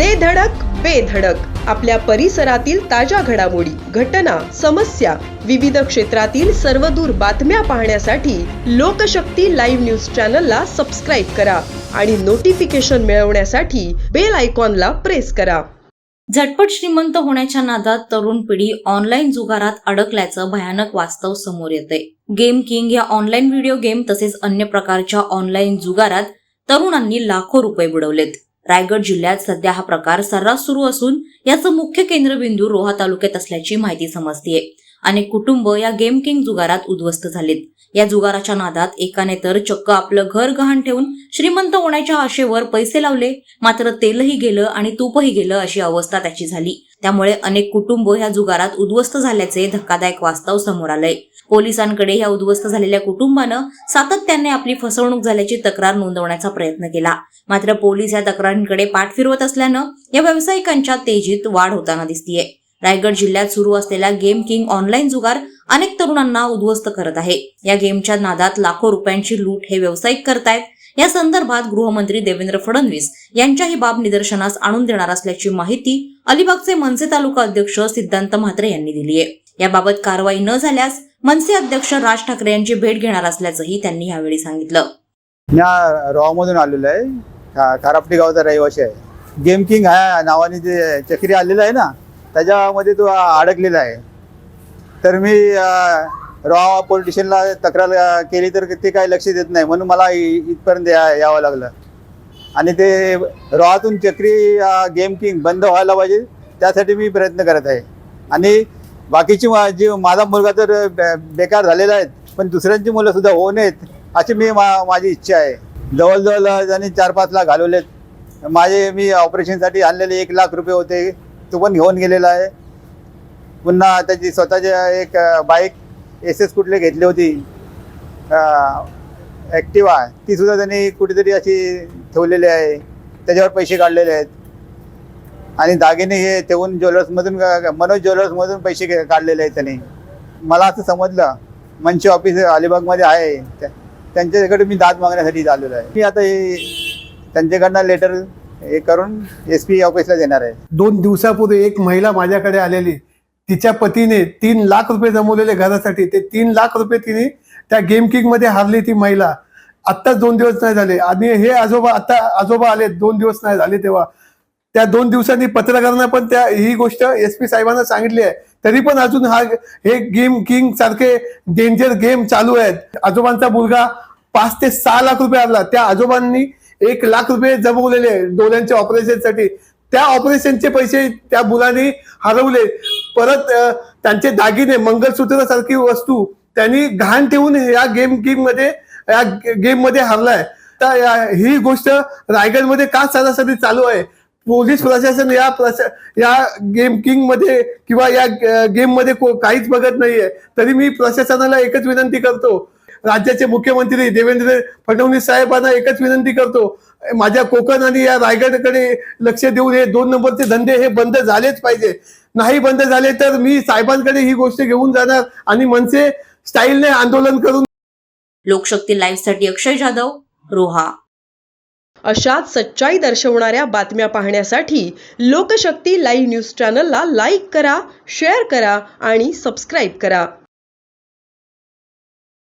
दे धडक बेधडक आपल्या परिसरातील ताज्या घडामोडी घटना समस्या विविध क्षेत्रातील सर्वदूर बातम्या पाहण्यासाठी लोकशक्ती लाईव्ह न्यूज चॅनलला सबस्क्राईब करा आणि नोटिफिकेशन मिळवण्यासाठी बेल आयकॉनला प्रेस करा. झटपट श्रीमंत होण्याच्या नादात तरुण पिढी ऑनलाईन जुगारात अडकल्याचं भयानक वास्तव समोर येते गेम किंग या ऑनलाईन व्हिडिओ गेम तसेच अन्य प्रकारच्या ऑनलाईन जुगारात तरुणांनी लाखो रुपये बुडवलेत. रायगड जिल्ह्यात सध्या हा प्रकार सर्रास सुरू असून याचं मुख्य केंद्रबिंदू रोहा तालुक्यात असल्याची माहिती समजतीये. अनेक कुटुंब या गेम किंग जुगारात उद्ध्वस्त झालेत. या जुगाराच्या नादात एकाने तर चक्क आपलं घर गहाण ठेवून श्रीमंत होण्याच्या आशेवर पैसे लावले मात्र तेलही गेलं आणि तूपही गेलं अशी अवस्था त्याची झाली. त्यामुळे अनेक कुटुंब ह्या जुगारात उद्ध्वस्त झाल्याचे धक्कादायक वास्तव समोर आलंय. पोलिसांकडे ह्या उद्ध्वस्त झालेल्या कुटुंबानं सातत्याने आपली फसवणूक झाल्याची तक्रार नोंदवण्याचा प्रयत्न केला. मात्र पोलीस या तक्रारींकडे पाठ फिरवत असल्यानं या व्यावसायिकांच्या तेजीत वाढ होताना दिसतीये. रायगड जिल्ह्यात सुरू असलेला गेम किंग ऑनलाईन जुगार अनेक तरुणांना उद्ध्वस्त करत आहे. या गेमच्या नादात लाखो रुपयांची लूट हे व्यावसायिक करतायत. या संदर्भात गृहमंत्री देवेंद्र फडणवीस यांच्या ही बाब निदर्शनास आणून देणार असल्याची माहिती अलिबागचे मनसे तालुका अध्यक्ष सिद्धांत म्हात्रे यांनी दिली आहे. याबाबत कारवाई न झाल्यास मनसे अध्यक्ष राज ठाकरे यांची भेट घेणार असल्याचंही त्यांनी यावेळी सांगितलं. या रॉमधून आलेलो आहे. कारापटी गावचा रहिवासी आहे. गेम किंग नावाने जे चक्री आलेलं आहे ना त्याच्यामध्ये तो अडकलेला आहे. तर मी रॉ पोलीस तक्रार केली तर ते काही लक्ष देत नाही. म्हणून मला इथपर्यंत या यावं लागलं. आणि ते रॉतून चक्री गेम किंग बंद व्हायला पाहिजे त्यासाठी मी प्रयत्न करत आहे. आणि बाकीची मा- जी माझा मुलगा तर बे- बेकार झालेला आहे पण दुसऱ्यांची मुलं सुद्धा होऊ नयेत अशी मी मा माझी इच्छा आहे. जवळजवळ त्यांनी चार पाच लाख घालवलेत माझे मी ऑपरेशनसाठी आणलेले एक लाख रुपये होते तो पण घेऊन गेलेला आहे. पुन्हा त्याची स्वतःची एक बाईक एस एस कुठले घेतली होती. ॲक्टिवा ती सुद्धा त्यांनी कुठेतरी अशी ठेवलेली आहे. त्याच्यावर पैसे काढलेले आहेत. आणि दागिने हे ठेवून ज्वेलर्समधून मनोज ज्वेलर्समधून पैसे काढलेले आहेत त्यांनी. मला असं समजलं. मंच ऑफिस अलिबागमध्ये आहे. त्या- त्यांच्याकडे मी दाद मागण्यासाठी आलेलो आहे. मी आता हे त्यांच्याकडनं लेटर हे करून एस पी ऑफिसला देणार आहे. दोन दिवसापूर्वी एक महिला माझ्याकडे आलेली. तिच्या पतीने तीन लाख रुपये जमवलेले घरासाठी ते तीन लाख रुपये तिने त्या गेम किंगमध्ये हारली ती महिला. आत्ताच दोन दिवस नाही झाले. आणि हे आजोबा आता आजोबा आले दोन दिवस नाही झाले तेव्हा. त्या दोन दिवसांनी पत्रकारांना पण त्या ही गोष्ट एस पी साहेबांना सांगितली आहे. तरी पण अजून हा हे गेम किंग सारखे डेंजर गेम चालू आहेत. आजोबांचा मुलगा पाच ते सहा लाख रुपये आणला त्या आजोबांनी एक लाख रुपये जमवलेले डोळ्यांच्या ऑपरेशनसाठी त्या ऑपरेशनचे पैसे त्या मुलांनी हरवले. परत त्यांचे दागिने मंगलसूत्र सारखी वस्तू त्यांनी घाण ठेवून या गेम गेममध्ये या गेममध्ये हरलाय. तर या- ही गोष्ट रायगडमध्ये का सरासरी चालू आहे? पोलीस प्रशासन या प्रशा या गेम किंगमध्ये किंवा या गेममध्ये को- काहीच बघत नाहीये. तरी मी प्रशासनाला एकच विनंती करतो. राज्याचे मुख्यमंत्री देवेंद्र फडणवीस साहेबांना एकच विनंती करतो माझ्या कोकण आणि या रायगडकडे लक्ष देऊन हे दोन नंबरचे धंदे हे बंद झालेच पाहिजे. नाही बंद झाले तर मी साहेबांकडे ही गोष्ट घेऊन जाणार आणि मनसे स्टाईलने आंदोलन करून लोकशक्ती लाईव्हसाठी अक्षय जाधव रोहा. अशाच सच्चाई दर्शवणाऱ्या बातम्या पाहण्यासाठी लोकशक्ती लाईव्ह न्यूज चॅनलला लाईक करा शेअर करा आणि सबस्क्राईब करा.